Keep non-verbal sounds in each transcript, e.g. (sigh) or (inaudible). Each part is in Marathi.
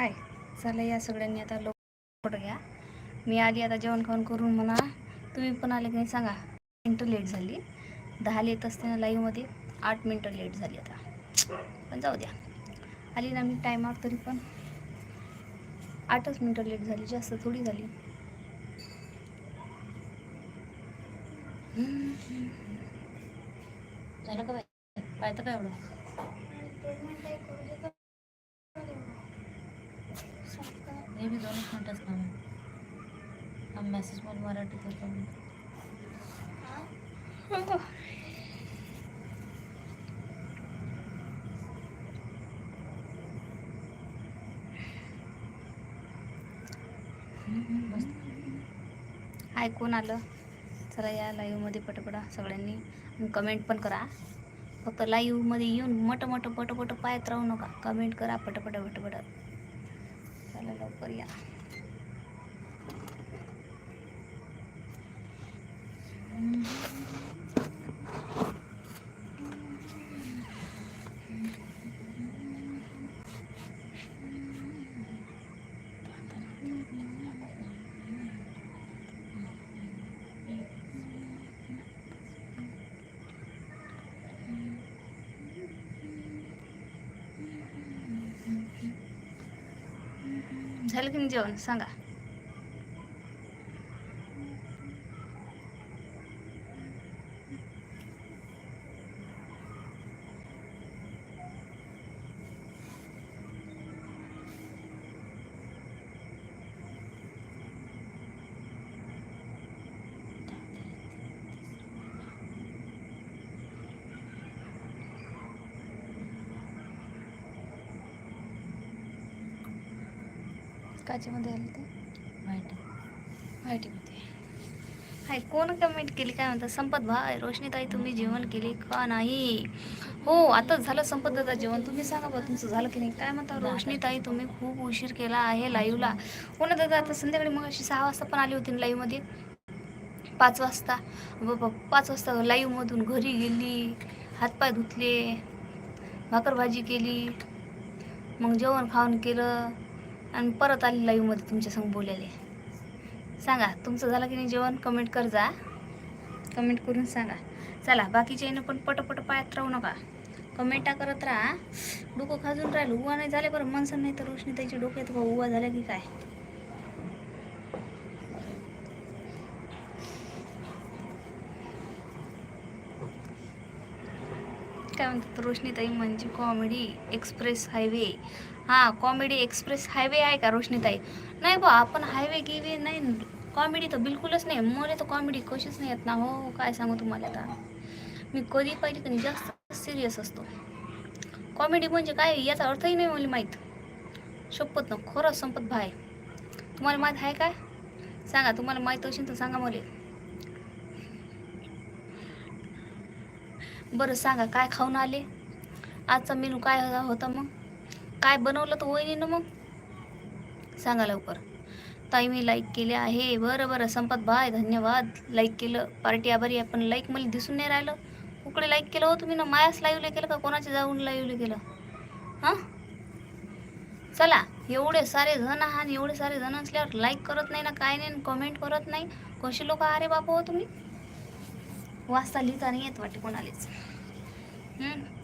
हाय. चला या सगळ्यांनी आता लोक घ्या. मी आली आता जेवण खाऊन करून म्हणा. तुम्ही पण आले की नाही सांगा. मिनटं लेट झाली. दहा येत असते ना लाईव्हमध्ये आठ मिनटं लेट झाली आता. पण जाऊ द्या. आली ना मी टायमावर तरी पण. आठच मिनटं लेट झाली. जास्त थोडी झाली. झालं का बाय एवढं? ते बी दोनच मिनटंच काम हा मेसेज पण मराठीत होता. ऐकून आलं? चला या लाईव्हमध्ये पटपटा सगळ्यांनी. कमेंट पण करा. फक्त लाईव्हमध्ये येऊन मोठं मोठं पटपट पायत राहू नका. कमेंट करा पटपट पटपट. चला लवकर या झालं की नाही जेवण सांगा काचेमध्ये आलं ते. माहिती. हाय कोण कमेंट केली? काय म्हणतात संपत भाई रोशनीताई तुम्ही जेवण केले का नाही? हो आताच झालं संपत दादा जेवण. तुम्ही सांगा बा तुमचं झालं की नाही? काय म्हणता? रोशनीताई तुम्ही खूप उशीर केला आहे लाईव्हला हो ना दादा आता संध्याकाळी मग अशी सहा वाजता पण आली होती लाईव्हमध्ये पाच वाजता. बाबा पाच वाजता लाईव्हमधून घरी गेली हातपाय धुतले भाकर भाजी केली मग जेवण खाऊन केलं. आणि परत आली लाईव्हमध्ये तुमच्या संग बोलायले. सांगा तुमचं झालं की नाही जेवण? कमेंट कर जा. कमेंट करून सांगा. चला बाकीच्या पण पटपट पायात राहू नका. कमेंटा करत राहा. डोकं खाजून राहिलं. उवा नाही झाले बरं मनसन नाही तर रोशनी त्याची डोक्यात का उवा झाल्या की काय? काय म्हणतात रोशनीताई म्हणजे कॉमेडी एक्सप्रेस हायवे हां कॉमेडी एक्सप्रेस हायवे आहे का रोशनीताई? नाही बा आपण हायवे गिवे नाही कॉमेडी तर बिलकुलच नाही. मला तर कॉमेडी कशीच नाही येत ना हो काय सांगू तुम्हाला आता? मी कधी पाहिजे कधी जास्त सिरियस असतो. कॉमेडी म्हणजे काय याचा अर्थही नाही मला माहीत. शपथ ना खरं संपत भाय तुम्हाला माहीत आहे काय? सांगा तुम्हाला माहीत असेल तर सांगा मला. बरं सांगा काय खाऊन आले? आजचा मेनू काय होता मग? काय बनवलं तर वहिनीनं मग? सांगा लवकर. ताई मी लाईक केले आहे. बरं बरं. संपत भाय धन्यवाद. लाईक केलं. पार्टी आभारी आहे. पण लाईक मला दिसून नाही राहिलं. कुकडे लाईक केलं हो तुम्ही ना? मायाच लाईव्हला केलं का? कोणाच्या जाऊन लाईव्हला केलं? हां? चला. एवढे सारे जण आहात. एवढे सारे जण असल्यावर लाईक करत नाही ना? काय नाही कमेंट करत नाही. कशी लोक? अरे बापा हो तुम्ही. वाचता लिहिता नाही येत वाटते कोणालाच.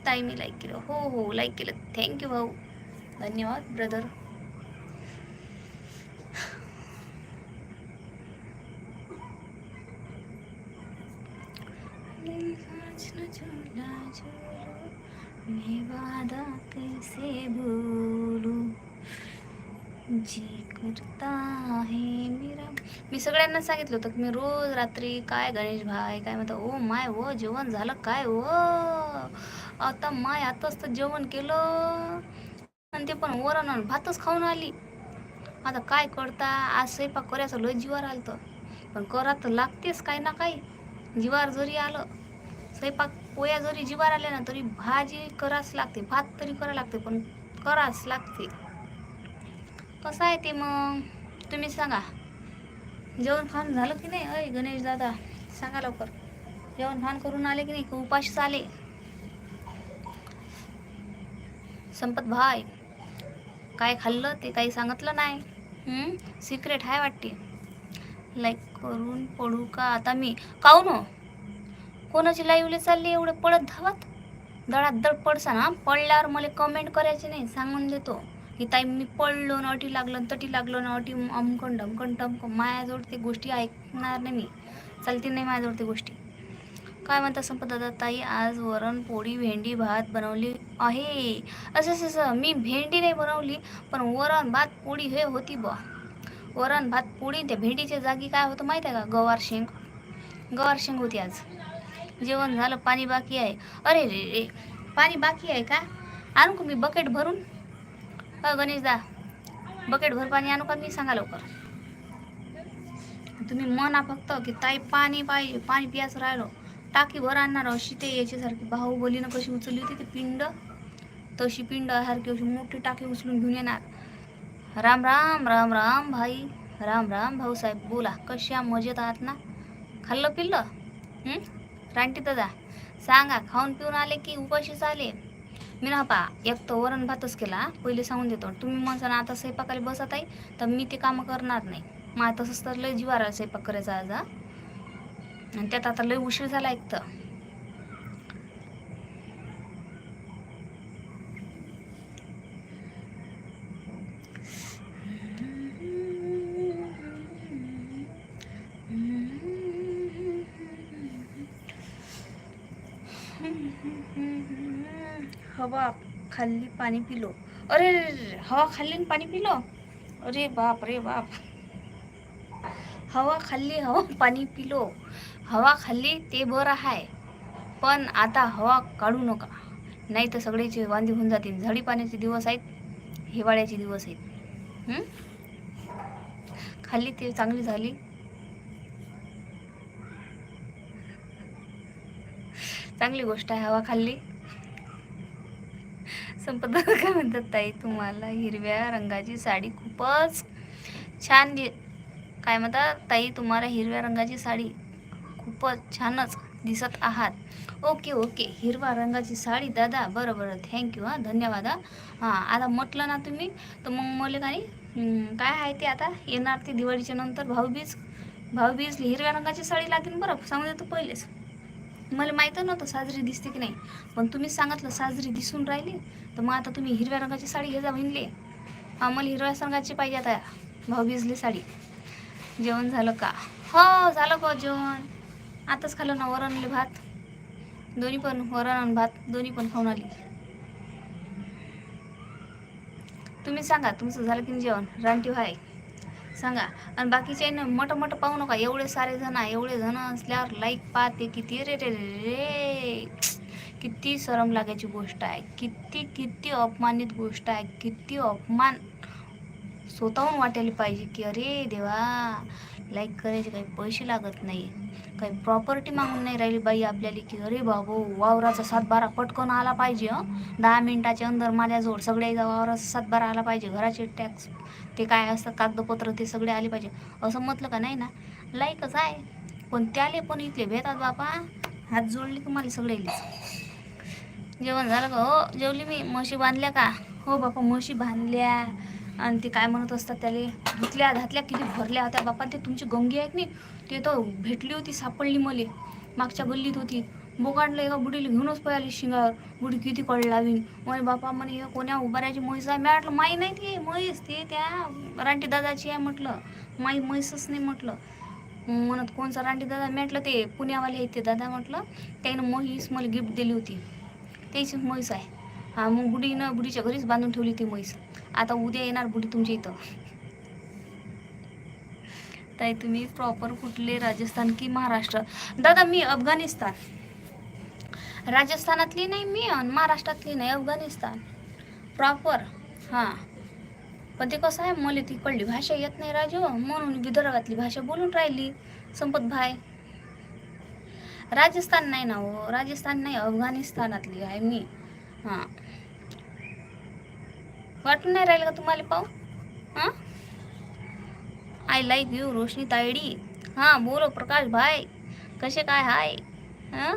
ताई मी लाईक केलं. हो हो. लाईक केलं. थँक्यू भाऊ. धन्यवाद ब्रदर मैं वादा कैसे बोलू जी करता है मेरा मी सगळ्यांना सांगितलं होतं की मी रोज रात्री काय गणेश भाई काय म्हणतो ओ माय ओ जेवण झालं काय ओ? आता माय आताच तर जेवण केलं. आणि ते पण वरण भातच खाऊन आली. आता काय करता? आज स्वयंपाक करायचं लय जीवार आलं तर पण करा तर लागतेच काही ना काही. जीवार जरी आलं स्वयंपाक पोया जरी जीवार आल्या ना तरी भाजी करावंच लागते भात तरी करा लागते पण करावंच लागते. कसं आहे ते मग? तुम्ही सांगा. जेवण खाऊन झालं की नाही? अय गणेश दादा सांगा लवकर. जेवण खाण करून आले की नाही? उपाशीच आले? संपत भाई. काय खाल्लं ते काही सांगितलं नाही. सिक्रेट आहे वाटते. लाईक करून पडू का आता मी? काऊ न कोणाची लाईव्हले चालली एवढे पडत धावत? दडात दड पडसा ना? पडल्यावर मला कमेंट करायची नाही सांगून देतो. की ताई मी पडलो ना अटी लागलं तटी लागलो ना अटी अमकण ढमकण टमकण माझ्याजवळ ते गोष्टी ऐकणार नाही मी. चालती नाही माझ्याजवळ ते गोष्टी. काय म्हणता संपत दादा ताई आज वरण पोळी भेंडी भात बनवली आहे. असं असं असं. मी भेंडी नाही बनवली पण वरण भात पोळी हे होती बा वरण भात पोळी त्या भेंडीच्या जागी काय होतं माहीत आहे का? गवार शेंग. गवार शेंग होती आज. जेवण झालं पाणी बाकी आहे. अरे रे रे. पाणी बाकी आहे का? आणू का मी बकेट भरून? गणेशदा गणेश दा बकेट भर पाणी आणू का मी? सांगा लवकर. तुम्ही म्हणा फक्त की ताई पाणी पाहिजे पाणी प्यायचं राहिलो. टाकीभर आणणार अशी ते याच्यासारखी. बाहुबलीनं कशी उचलली होती ती पिंड. तशी पिंड सारखी अशी मोठी टाकी उचलून घेऊन येणार. राम राम राम राम भाई. राम राम भाऊसाहेब बोला कशा मजेत आहात ना? खाल्लं पिल्लं? रानटी दादा सांगा खाऊन पिऊन आले की उपाशीच आले? मी ना पा एक तर वरण भातच केला पहिले सांगून देतो. तुम्ही म्हणसा ना आता स्वयंपाकाला बसत आहे तर मी ते कामं करणार नाही. मग तसंच तर लय जीवारा स्वयंपाक करायचा आज हा. आणि त्यात आता लय उशीर झाला एक तर. हवा खाल्ली पाणी पिलो. अरे हवा खाल्ली पाणी पिलो? अरे बाप रे बाप. हवा खाल्ली हवा (laughs) पाणी पिलो. हवा खाल्ली ते बरं आहे पण आता हवा काढू नका. नाही तर सगळ्याचे वांदे होऊन जातील. झाडी पाण्याचे दिवस आहेत हिवाळ्याचे दिवस आहेत. खाल्ली ते चांगली झाली. चांगली गोष्ट आहे हवा खाल्ली. संपदा काय म्हणतात ताई? तुम्हाला हिरव्या रंगाची साडी खूपच छान दि काय म्हणता ताई तुम्हाला हिरव्या रंगाची साडी खूपच छानच दिसत आहात. Okay okay. हिरवा रंगाची साडी दादा. बरं बरं. थँक्यू हां. धन्यवाद हां. आता म्हटलं ना तुम्ही तर मग मला काही काय आहे ते आता? येणार ते दिवाळीच्या नंतर भाऊबीज भाऊबीज हिरव्या रंगाची साडी लागेल बरं? सांगून देतो पहिलेच. मला माहीत नव्हतं साजरी दिसते की नाही पण तुम्ही सांगितलं साजरी दिसून राहिली. तर मग आता तुम्ही हिरव्या रंगाची साडी घे म्हणले. हां मला हिरव्या रंगाची पाहिजे आता भाऊबीजली साडी. जेवण झालं का? हो झालं का जेवण. आताच खाल्लं ना वरणले भात. दोन्ही पण वरण आणि भात दोन्ही पण खाऊन आली. तुम्ही सांगा तुमचं झालं की जेवण? रानटी व्हाय. सांगा. आणि बाकीचे मोठं मोठं पाहू नका. एवढे सारे जण एवढे जण असल्यावर लाईक पाहते. किती रे रे रे किती सरम लागायची गोष्ट आहे. किती किती अपमानित गोष्ट आहे. किती अपमान. स्वतःहून वाटायला पाहिजे की अरे देवा लाईक करायचे काही पैसे लागत नाही. काही प्रॉपर्टी मागून नाही राहिली बाई आपल्याला की अरे बाबू वावराचा सातबारा पटकन आला पाहिजे हं. दहा मिनिटाच्या अंदर माझ्याजवळ सगळ्या वावराचा सातबारा आला पाहिजे. घराचे टॅक्स ते काय असतात कागदपत्र ते सगळे आले पाहिजे. असं म्हटलं का नाही ना? लाईकच आहे. पण त्याले पण इथले भेटतात बापा. हात जोडले तुम्हाला सगळे जेवण झालं का हो? जेवली मी. म्हशी बांधल्या का? हो बापा म्हशी बांधल्या. आणि ते काय म्हणत असतात त्याले धुतल्या धातल्या किती भरल्या होत्या. बापा ते तुमची गंगी आहेत नाही ते तर भेटली होती सापडली मले. मागच्या गल्लीत होती. बोकांडलं एका बुडीला घेऊनच पळाली शिंगावर. बुडी किती कळ लावीन. म्हणे बापा म्हणे हे कोण्या उभारायची म्हैस आहे? मी म्हटलं माई नाही ती म्हैस. ते त्या रानटी दादाची आहे म्हटलं. माई म्हैसच नाही म्हटलं. म्हणत कोणचा रानटी दादा? मी म्हटलं ते पुण्यावाले आहेत ते दादा म्हटलं. त्यानं म्हैस मला गिफ्ट दिली होती. त्याची म्हैस आहे. हा मग बुडीनं बुडीच्या घरीच बांधून ठेवली ती म्हैस. आता उद्या येणार बुडी तुमच्या इथं. ताई तुम्ही प्रॉपर कुठले राजस्थान की महाराष्ट्र? दादा मी अफगाणिस्तान. राजस्थानातली नाही मी आणि महाराष्ट्रातली नाही अफगाणिस्तान. प्रॉपर हां. पण ते कसं आहे मला तिकडली भाषा येत नाही राजू म्हणून विदर्भातली भाषा बोलून राहिली संपत भाई. राजस्थान नाही ना हो राजस्थान नाही अफगाणिस्तानातली आहे मी. हां. वाटून नाही राहिलं का तुम्हाला पाहू? हां? आय लाईक यू रोशनी तायडी हां बोलो प्रकाश भाई. कसे काय? हाय. हां?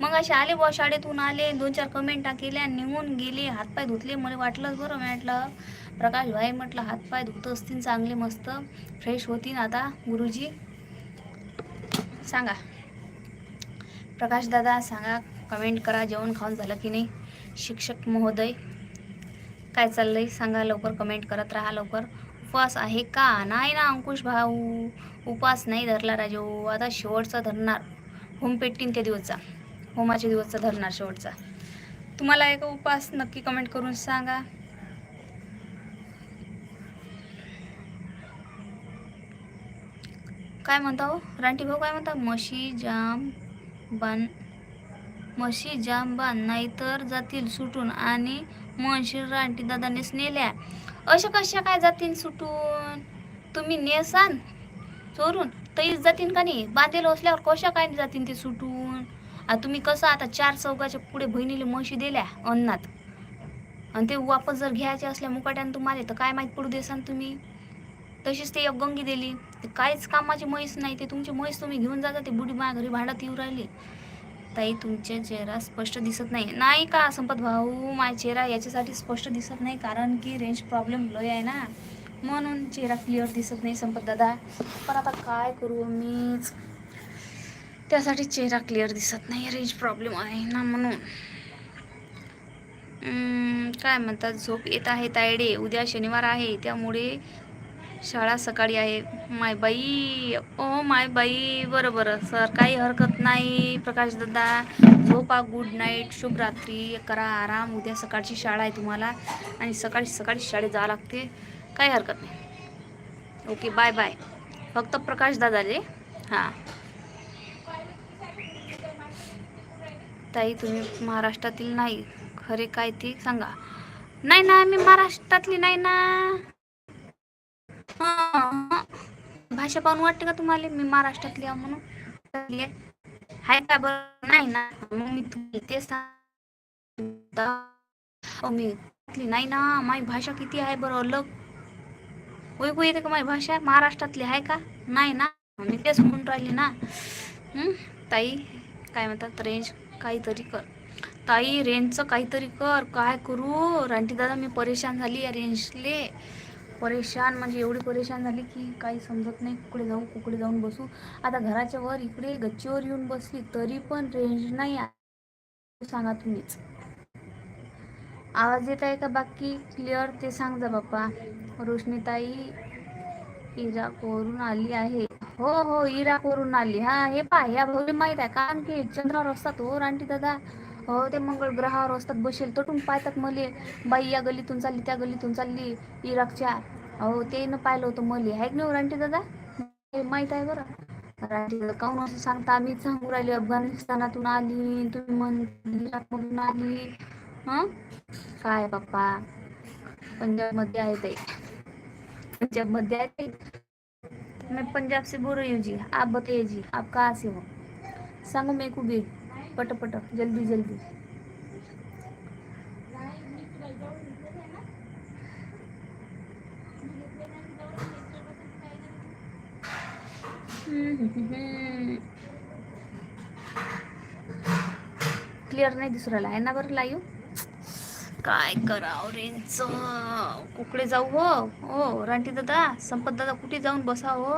मग असे आले बुवा शाळेतून आले. दोन चार कमेंटा केल्या निघून गेले. हातपाय धुतले. मला वाटलंच बरं. म्हटलं प्रकाश भाई म्हटलं हातपाय धुत असतील चांगले मस्त. फ्रेश होतील आता गुरुजी. सांगा. प्रकाश दादा सांगा. कमेंट करा. जेवण खाऊन झालं की नाही? शिक्षक महोदय. काय चाललंय सांगा लवकर कमेंट करत राहा लवकर. उपवास आहे का? नाही ना अंकुश भाऊ. उपवास नाही धरला राजू. आता शेवटचा धरणार. होम पेटीन त्या दिवसचा. होमाच्या दिवसचा धरणार शेवटचा. तुम्हाला आहे का उपवास नक्की कमेंट करून सांगा. काय म्हणता हो? रानटी भाऊ काय म्हणता? म्हशी जाम बान म्हशी जाम बांध नाहीतर जातील सुटून आणि मनशीर रानटी दादानेच नेल्या. अशा कशा काय जातील सुटून? तुम्ही नेसान? चोरून? तरी जातीन का नाही? बांधेल असल्यावर कशा काय जातीन ते सुटून? आता तुम्ही कसं आता चार चौकाच्या पुढे बहिणीला म्हशी दिल्या अन्नात? आणि ते वापस जर घ्यायचे असल्या मुकाट्यानं तुम्हाला तर काय माहीत पडू देसान तुम्ही? तशीच ते एक गंगी दिली. ते काहीच कामाची म्हैस नाही ते तुमची म्हैस तुम्ही घेऊन जाता ते बुडी माझ्या घरी भांडत येऊ राहिली. ताई तुमचे चेहरा स्पष्ट दिसत नाही नाही का संपत भाऊ? माझा चेहरा याच्यासाठी स्पष्ट दिसत नाही कारण की रेंज प्रॉब्लेम लय आहे ना. म्हणून चेहरा क्लिअर दिसत नाही संपत दादा. पण आता काय करू मीच? त्यासाठी चेहरा क्लिअर दिसत नाही रेंज प्रॉब्लेम आहे ना म्हणून. काय म्हणतात झोप येत आहे तायडे. उद्या शनिवार आहे त्यामुळे शाळा सकाळी आहे. माय बाई ओ माय बाई बरं बरं सर काही हरकत नाही. प्रकाश दादा झोपा गुड नाईट शुभरात्री करा आराम. उद्या सकाळची शाळा आहे तुम्हाला. आणि सकाळी सकाळी शाळेत जावं लागते. काही हरकत नाही. ओके बाय बाय फक्त प्रकाश दादाले हां. ताई तुम्ही महाराष्ट्रातील नाही. खरे काय ते सांगा. नाही ना मी महाराष्ट्रातली नाही ना. भाषा पाहून वाटते का तुम्हाला? मी महाराष्ट्रातली आहे म्हणून. आहे. हाय का बरं? नाही ना. मग मी तुम्ही तेच सांगता. अहो, मी नाही ना. माझी भाषा किती आहे बरं? अलग. ओळखू येते का माझी भाषा? महाराष्ट्रातली आहे का? नाही ना. मी तेच म्हणून राहिली ना. ताई काय म्हणतात? रेंज काहीतरी कर. ताई रेंजचं काहीतरी कर. काय करू? रांटी दादा मी परेशान झाली या रेंजले परेशान म्हणजे एवढी परेशान झाली की काही समजत नाही कुकडे जाऊ कुकडे जाऊन बसू. आता घराच्या वर इकडे गच्चीवर येऊन बसली तरी पण रेंज नाही सांगा तुम्हीच. आवाज येत आहे का बाकी? क्लिअर ते सांग जा बाप्पा. रोशनीताई इराकवरून आली आहे. हो हो इराकवरून आली. हा हे पा ह्या भाऊ माहीत आहे. कारण की चंद्रावर असतात हो रांटी दादा. हो ते मंगळ ग्रहावर असतात बसेल तटून पाहतात मले. बाई या गलीतून चालली त्या गलीतून चालली इराकच्या. हो ते न पाहिलं होतं मले. आहे की नाही हो रांटी दादा? माहीत आहे बरं. रांटी दादा काहून असं सांगता? आम्ही सांगू राहिले अफगाणिस्तानातून आली तुम्ही मन इराकमधून आली. हा? काय बाप्पा? पंजाबमध्ये आहे ते. पंजाबमध्ये आहे ते? मैं पंजाब से बोल रही हूँ जी आप बताइए जी. आप कहाँ से हो? सांगो मेरे को भी पट पट जल्दी जल्दी. क्लिअर नाही दिसू राहिला. आहे ना बरं लाईव्ह काय कराव रेंच कुकडे जाऊ हो? हो रांटी दादा संपत दादा कुठे जाऊन बसा हो?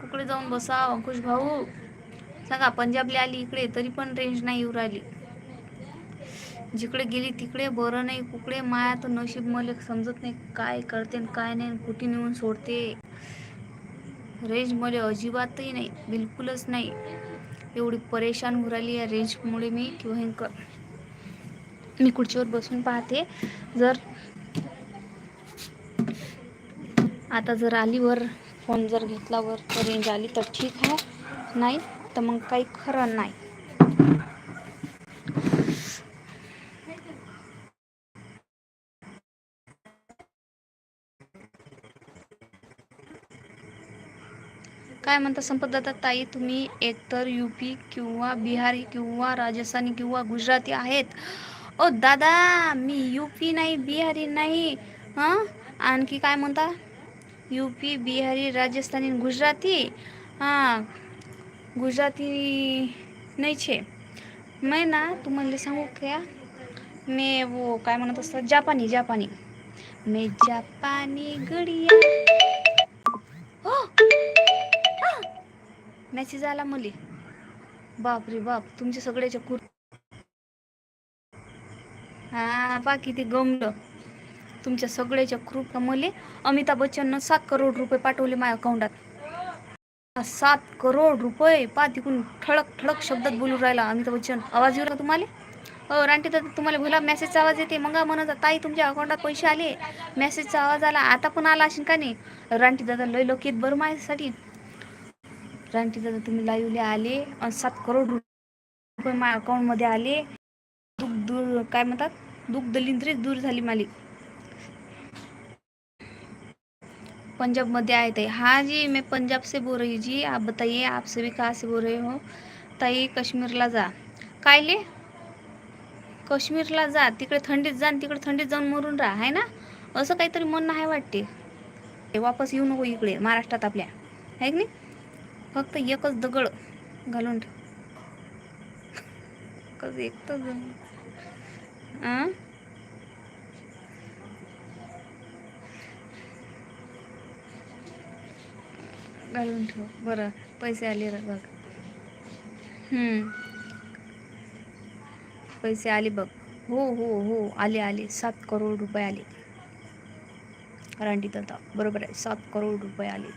कुकडे जाऊन बसा अंकुश भाऊ. सांगा पंजाबला आली इकडे तरी पण रेंज नाही येऊ राहिली. जिकडे गेली तिकडे बरं नाही कुकडे माया तर नशीब मला समजत नाही काय करते आणि काय नाही कुठे नेऊन सोडते. रेंज मला अजिबातही नाही बिलकुलच नाही. एवढी परेशान होऊ राहिली या रेंजमुळे मी की भयंकर. मी खुर्चीवर बसून पाहते जर आता जर आली वर फोन जर घेतला वर तर रेंज आली तर ठीक आहे. नाही तर मग काही खरं नाही. काय म्हणता संपतदाता ताई तुम्ही एकतर युपी किंवा बिहारी किंवा राजस्थानी किंवा गुजराती आहेत. ओ दादा मी युपी नाही बिहारी नाही हां? आणखी काय म्हणता? युपी बिहारी राजस्थानी गुजराती? हां गुजराती नाही छे मैं ना तुम्हाला सांगू क्या मी वो काय म्हणत असतात जापानी जापानी मी जापानी गडिया मेसेज आला मुली बाप रे बाप तुमचे सगळ्याच्या कुर हा बाकी ते गमलं तुमच्या सगळ्याच्या कृप मुले अमिताभ बच्चननं सात करोड रुपये पाठवले माझ्या अकाउंटात सात करोड रुपये. पा तिकून ठळक ठळक शब्दात बोलू राहिला अमिताभ बच्चन. आवाज येऊ राहिला तुम्हाला? हो रांटी तर तुम्हाला भुला मेसेजचा आवाज येते. मग म्हणत ताई तुमच्या अकाउंटात पैसे आले. मेसेजचा आवाज आला आता पण आला असेल का नाही? रांटी दादा लय लोक येत बरं माझ्यासाठी. रांटी दादा तुम्ही लाईव्हले आले आणि सात करोड रुपये माझ्या अकाउंटमध्ये आले. दुःख दूर काय म्हणतात? दुःख दलिंद्रीच दूर झाली मालिक. पंजाबमध्ये आए थे हाँ जी मैं पंजाब से बोल रही जी. आप बताइए आपसे भी कहाँ से बोल रहे हो? ताई काश्मीरला जा. कायले? काश्मीरला जा. तिकडे थंडीत जा तिकडे थंडीत जाऊन मरून राहा आहे ना? असं काहीतरी मन आहे वाटते. ते वापस येऊ नको इकडे महाराष्ट्रात आपल्या. आहे की नाही? फक्त एकच दगड घालून ठेव. (laughs) एकच घालून ठेव. बरं पैसे आले बघ. पैसे आले बघ. हो हो हो आले आले. सात करोड रुपये आले. रांडी दादा बरोबर आहे. सात करोड रुपये आले.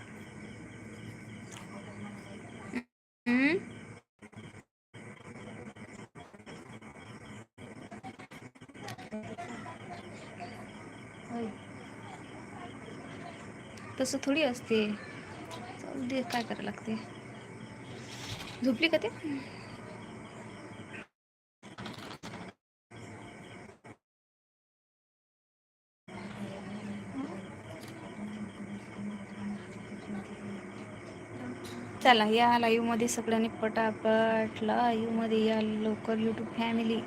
तसं थोडी असते. दे काय करायला लागते? झोपली का ते? चला या लाईव्हमध्ये सगळ्यांनी पटापट लाईव्हमध्ये या लवकर युट्यूब फॅमिली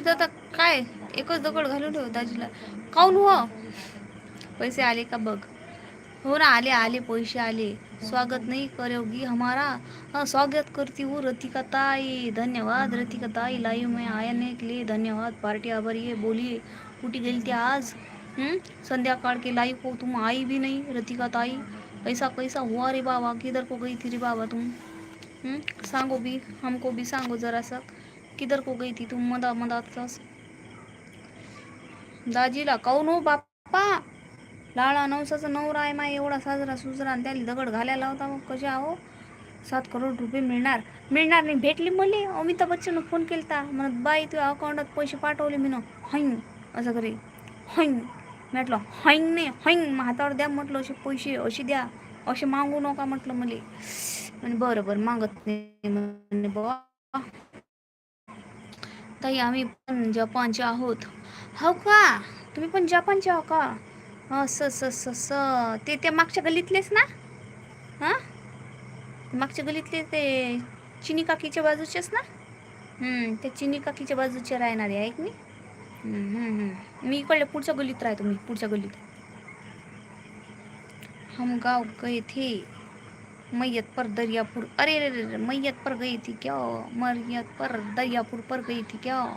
ओ जातात काय? एकच दगड घालून ठेव दाजीला. काऊन हो? पैसे आले का बघ. हो ना आले आले पैसे आले. स्वागत नहीं करोगी हमारा. हाँ स्वागत करती हूँ रतिका ताई. धन्यवाद रतिका ताई. लाइव में आने के लिए धन्यवाद. पार्टी आभारी ये बोलिए। कुटी गेली थी आज। हम्म? संध्याकाळ के लाइव को तुम आई भी नहीं रतिका ताई। ऐसा कैसा हुआ रे बाबा। किधर को गई थी रे बाबा तुम? सांगो भी हमको भी सांगो जरा सा। किधर को गई थी? तुम मदा मदात दाजीला काऊन हो बाप्पा? लाळा नवसाचा नवरा आहे माय एवढा साजरा सुजरा आणि त्याला दगड घालायला होता मग कसे आहो? सात करोड रुपये मिळणार. मिळणार नाही. भेटली मले. अमिताभ बच्चन फोन केलता. म्हणत बाई तुझ्या अकाउंटात पैसे पाठवले. मी ना हैंग असं करे. हैंग म्हटलं हैंग नाही हैंग मग हातावर द्या म्हटलं असे पैसे असे द्या. असे मागू नका म्हटलं मले. म्हणजे बरं बरं. मागत नाही. म्हणे बाबा ताई आम्ही पण जपानचे आहोत. हो का? तुम्ही पण जपानचे आहो का? असं असं असं स ते त्या मागच्या गल्लीतलेच ना? हां? मागच्या गल्लीतले ते चिनी काकीच्या बाजूचेच ना? त्या ते चिनी काकीच्या बाजूचे राहणारे आहे मी. मी इकडल्या पुढच्या गल्लीत राहतो मी पुढच्या गल्लीत. हम गाव गए थे. मैयत पर दरियापुर। अरे अरे अरे मैयत पर गई थी क्या? मैयत पर दरियापुर पर गई थी क्या?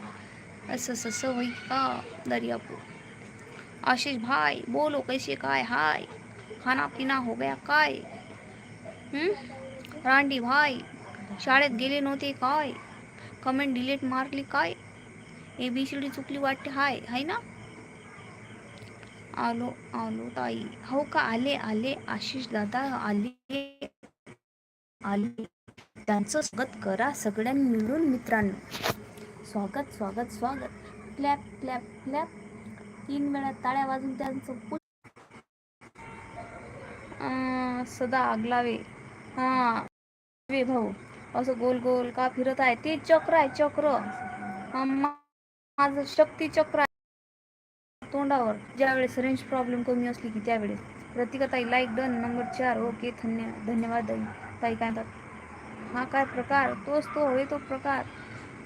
असं असं होई का दरियापुर। आशीष भाई, बोलो कैसे काय? हाय, खाना पिना हो गया काय? हम्म? रांडी भाई, शाळेत गेले नव्हते काय? कमेंट डिलीट मारली काय? ए बी सी डी चुकली वाटते, हाय हाय ना? आलो आलो ताई. हो का? आले आले, आशिष दादा आले. आली. त्यांचं स्वागत करा सगळ्यांनी मिळून मित्रांनो. स्वागत स्वागत स्वागत. Clap clap clap. तीन वेळा ताळ्या वाजून त्यांचं पु सदा आगलावे. हा. वे भाऊ असं गोल गोल का फिरत आहे? ते चक्र आहे चक्र. माझं शक्ती चक्र आहे. तोंडावर. ज्यावेळेस रेंज प्रॉब्लेम कमी असली की त्यावेळेस. प्रतिकताई लाईक डन नंबर चार. ओके धन्य धन्यवाद ताई काय म्हणतात? हा काय प्रकार? तोच तो होय तो प्रकार.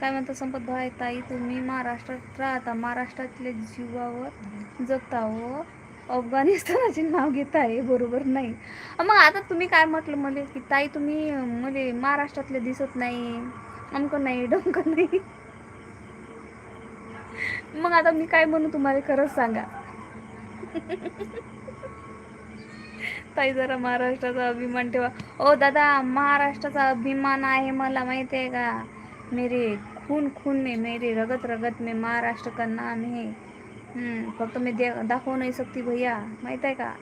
काय म्हणता संपत भाई ताई तुम्ही महाराष्ट्रात राहता. महाराष्ट्रातल्या जीवावर जगता व अफगाणिस्तानाचे नाव घेताय बरोबर नाही. मग आता तुम्ही काय म्हटलं मला की ताई तुम्ही मले महाराष्ट्रातले दिसत नाही अमकं नाही डमक नाही. मग आता मी काय म्हणू तुम्हाला खरंच सांगा. (laughs) ताई जरा महाराष्ट्राचा अभिमान ठेवा. ओ दादा महाराष्ट्राचा अभिमान आहे मला माहिती आहे का? मेरे खून खून में मेरे रगत रगत में महाराष्ट्र का नाम है. फक्त मी दे दाखवू नाही सकती भैया माहीत आहे का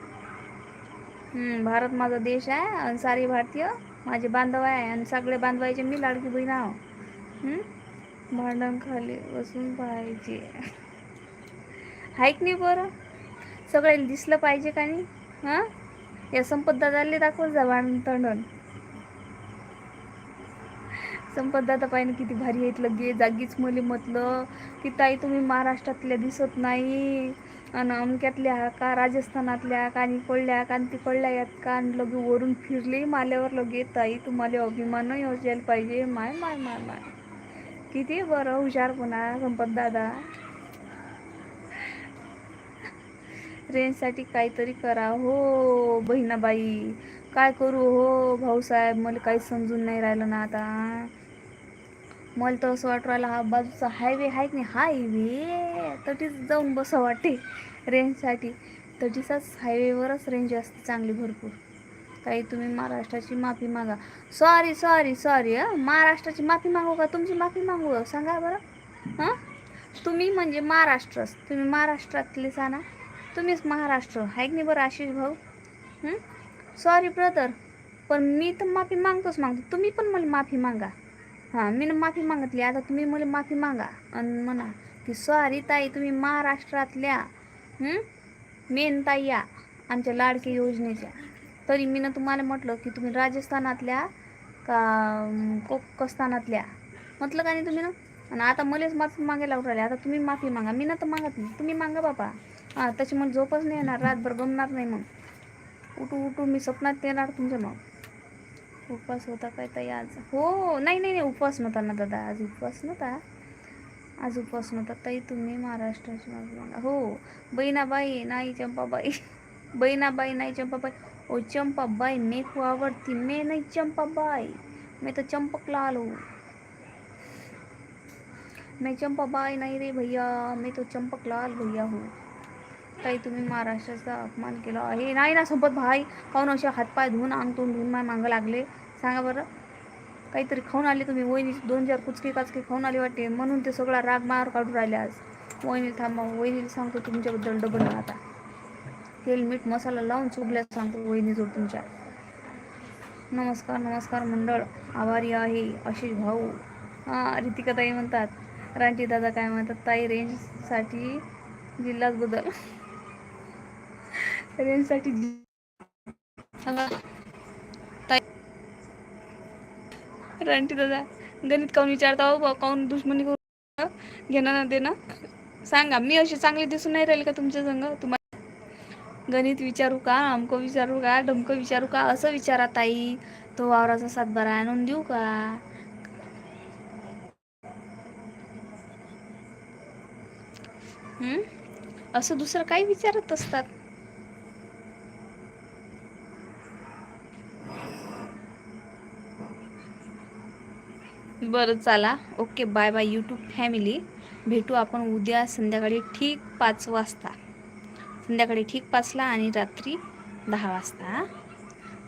भारत माझा देश आहे आणि सारे भारतीय माझे बांधव आहे आणि सगळे बांधवायचे मी लाडकी बहीण आहो. भांडणखाली भांडण खाली बसून पाहिजे हायक नाही बरं सगळे दिसलं पाहिजे का नाही? हां? या संपत दादाले दाखवत जा भांडण तंडण पाहिजे किती भारी आहेत लगे जागीच मुली म्हटलं की ताई तुम्ही महाराष्ट्रातल्या दिसत नाही. आणि अमक्यातल्या का राजस्थानातल्या का इकडल्या का तिकडल्या यात का आणि लगे वरून फिरले माल्यावर लगे ताई तुम्हाला अभिमान योजायला पाहिजे. माय माय माय माय. किती बरं हुशारपणा संपत दादा रेंजसाठी काहीतरी करा. हो बहिणाबाई. काय करू? हो भाऊसाहेब मला काही समजून नाही राहिलं ना आता. मला तर असं वाटू राहिलं हा बाजूचा हायवे आहे की नाही? हायवे तटीच जाऊन बसं वाटते रेंजसाठी तटीचाच हायवेवरच रेंज असते चांगली भरपूर. काही तुम्ही महाराष्ट्राची माफी मागा. सॉरी सॉरी सॉरी हं. महाराष्ट्राची माफी मागू का? तुमची माफी मागू? सांगा बरं. हां? तुम्ही म्हणजे महाराष्ट्रच. तुम्ही महाराष्ट्रातले ना तुम्हीच महाराष्ट्र. आहे की नाही बरं आशिष भाऊ? सॉरी ब्रदर पण मी तर माफी मागतोच मागतो. तुम्ही पण मला माफी मागा. हां मी माफी मागितली. आता तुम्ही मला माफी मागा. आणि म्हणा की सॉरी ताई तुम्ही महाराष्ट्रातल्या मेन ताई या आमच्या लाडकी योजनेच्या. तरी मी ना तुम्हाला म्हटलं की तुम्ही राजस्थानातल्या का कोकस्थानातल्या म्हटलं का नाही तुम्ही ना? आणि आता मलाच माफी मागायला लावून राहिले. आता तुम्ही माफी मागा. मी ना तर मागत नाही. तुम्ही मागा बाबा हां त्याची मला झोपच नाही येणार. रातभर गमणार नाही मग. उठू उठू मी स्वप्नात येणार तुमच्या मग. उपवास होता काय ताई आज? हो नाही नाही नाही उपवास नव्हता ना दादा. आज उपवास नव्हता. आज उपवास नव्हता. ताई तुम्ही महाराष्ट्राची माफी मागा हो बहिणाबाई नाही चंपाबाई. (laughs) बहिणाबाई नाही चंपाबाई. ओ चंपाबाई मे को आवडती. मे नाही चंपाबाई. मी तो चंपक आलो हूँ. मैं चंपाबाई नाही रे भैया. मैं तो चंपक लाल भैया हूँ. ताई तुम्ही महाराष्ट्राचा अपमान केला आहे. नाही ना संपत भाई खाऊन असे हातपाय धुवून अंग तोंड धुवून माय मागं लागले? सांगा बरं. काहीतरी खाऊन आले तुम्ही वहिनी? दोन चार कुचकी काचकी खाऊन आले वाटते. म्हणून ते सगळा राग मार काढून राहिले आज. वहिनी थांबा. वहिनीला सांगतो तुमच्याबद्दल डबल आता तेल मीठ मसाला लावून चुबल्यास सांगतो वहिनी जोड तुमच्या. नमस्कार नमस्कार मंडळ. आभारी आहे आशिष भाऊ. हां रितिका ताई म्हणतात. रांची दादा काय म्हणतात? ताई रेंजसाठी जिल्हाच बदल. रेंजसाठी सांगा. ताई. रांटी दादा गणित काऊन विचारता हो? काऊन दुश्मनी करू घेणं ना देणं. सांगा मी अशी चांगली दिसून नाही राहील का तुमच्या संग? तुम्हाला गणित विचारू का? अमकं विचारू का? ढमकं विचारू का? असं विचारा ताई. तो वावराचा सातबारा आणून देऊ का? असं दुसरं काही विचारत असतात. बरं चला. Okay bye bye YouTube family भेटू आपण उद्या संध्याकाळी ठीक पाच वाजता. संध्याकाळी ठीक पाचला आणि रात्री दहा वाजता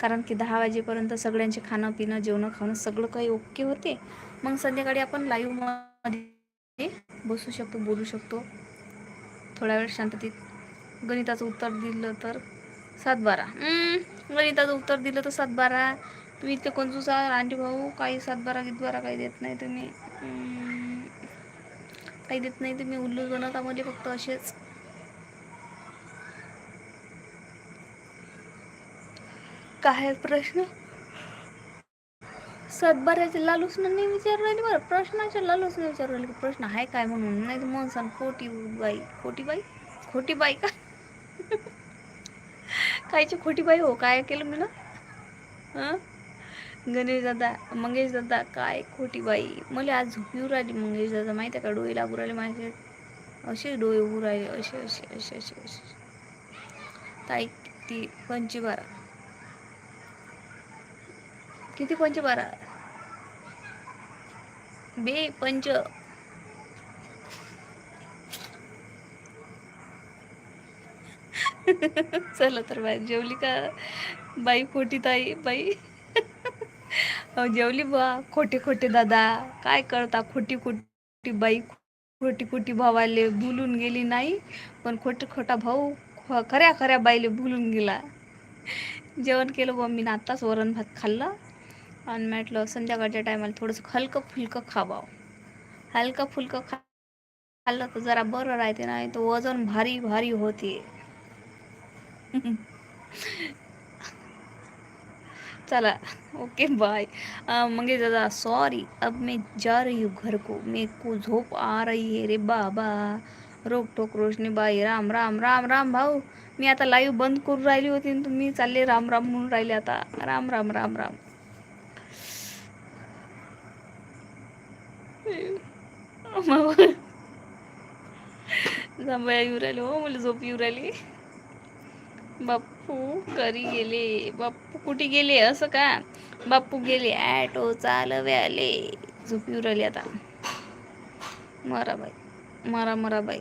कारण की दहा वाजेपर्यंत सगळ्यांचे खाणं पिणं जेवणं खाणं सगळं काही ओके होते. मग संध्याकाळी आपण लाईव्हमध्ये बसू शकतो बोलू शकतो. थोडा वेळ शांततेत. गणिताचं उत्तर दिलं तर सातबारा. बारा गणिताचं उत्तर दिलं तर सातबारा. तुम्ही इतके कंजूस आहात आंटी भाऊ काही सातबारा गितबारा काही देत नाही तुम्ही. काही देत नाही तुम्ही उल्लू बनवता म्हणजे फक्त असेच. काय प्रश्न? सातबाऱ्याचे लालूच नाही विचार राहिले बरं प्रश्नाचे लालूच नाही विचार राहिले. की प्रश्न आहे काय म्हणून? नाही तर मन सांग खोटी बाई खोटी बाई खोटी बाई का? (laughs) कायची खोटी बाई हो काय केलं मी ना? हां? गणेश दादा मंगेश दादा काय खोटी बाई. मला आज झोपीवर राहिली मंगेश दादा माहिती आहे का? डोळे लागू राहिले माझे. असे डोळे उभू राहिले असे असे असे असे असे. ताई किती पंचे बारा किती पंच बारा बे पंच. (laughs) चला तर बाई जेवली का? बाई खोटी ताई बाई. जेवली बा खोटे खोटे दादा. काय करता? खोटी खोटी बाई खोटी खोटी भावाले भुलून गेली नाही. पण खोटे खोटा भाऊ खऱ्या खऱ्या बाईले भुलून गेला. जेवण केलं बा मी आत्ताच वरण भात खाल्लं. आणि म्हटलं संध्याकाळच्या टायमाला थोडंसं हलकं फुलकं खावावं. हलकं फुलकं खा खाल्लं तर जरा बरं राहते नाही तर वजन भारी भारी होते. (laughs) चला. ओके बाय मंगेश दादा सॉरी अब मैं जा रही हूँ घर को. मेरे को झोप आ रही है रे बाबा. रोक टोक रोशनी बाई. राम राम राम राम भाऊ. मी आता लाईव्ह बंद करून राहिली होती आणि तुम्ही चालले राम राम म्हणून राहिले आता. राम राम राम राम. जांभया येऊ राहिली. हो मला झोप येऊ राहिली. बाप. बापू घरी गेले. बापू कुठे गेले असं का? बाप्पू गेले ॲटो चालवे झोप येऊ राहिले आता. मरा बाई. मरा मरा बाई.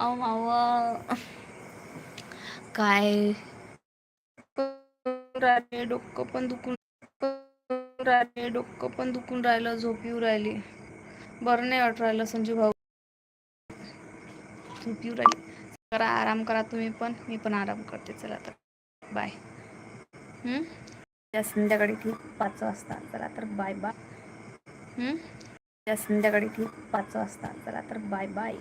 अहो मावा. काय? राहिले डोकं पण दुखून राहिले डोकं पण दुखून राहिलं झोप येऊ राहिली बरं नाही वाट राहिलं संजू भाऊ. झोप येऊ राहिली. करा आराम करा तुम्ही पण मी पण आराम करते. चला तर. बाय त्या संध्याकाळी ठीक पाच वाजता. चला तर बाय बाय त्या संध्याकाळी ठीक पाच वाजता. चला तर बाय बाय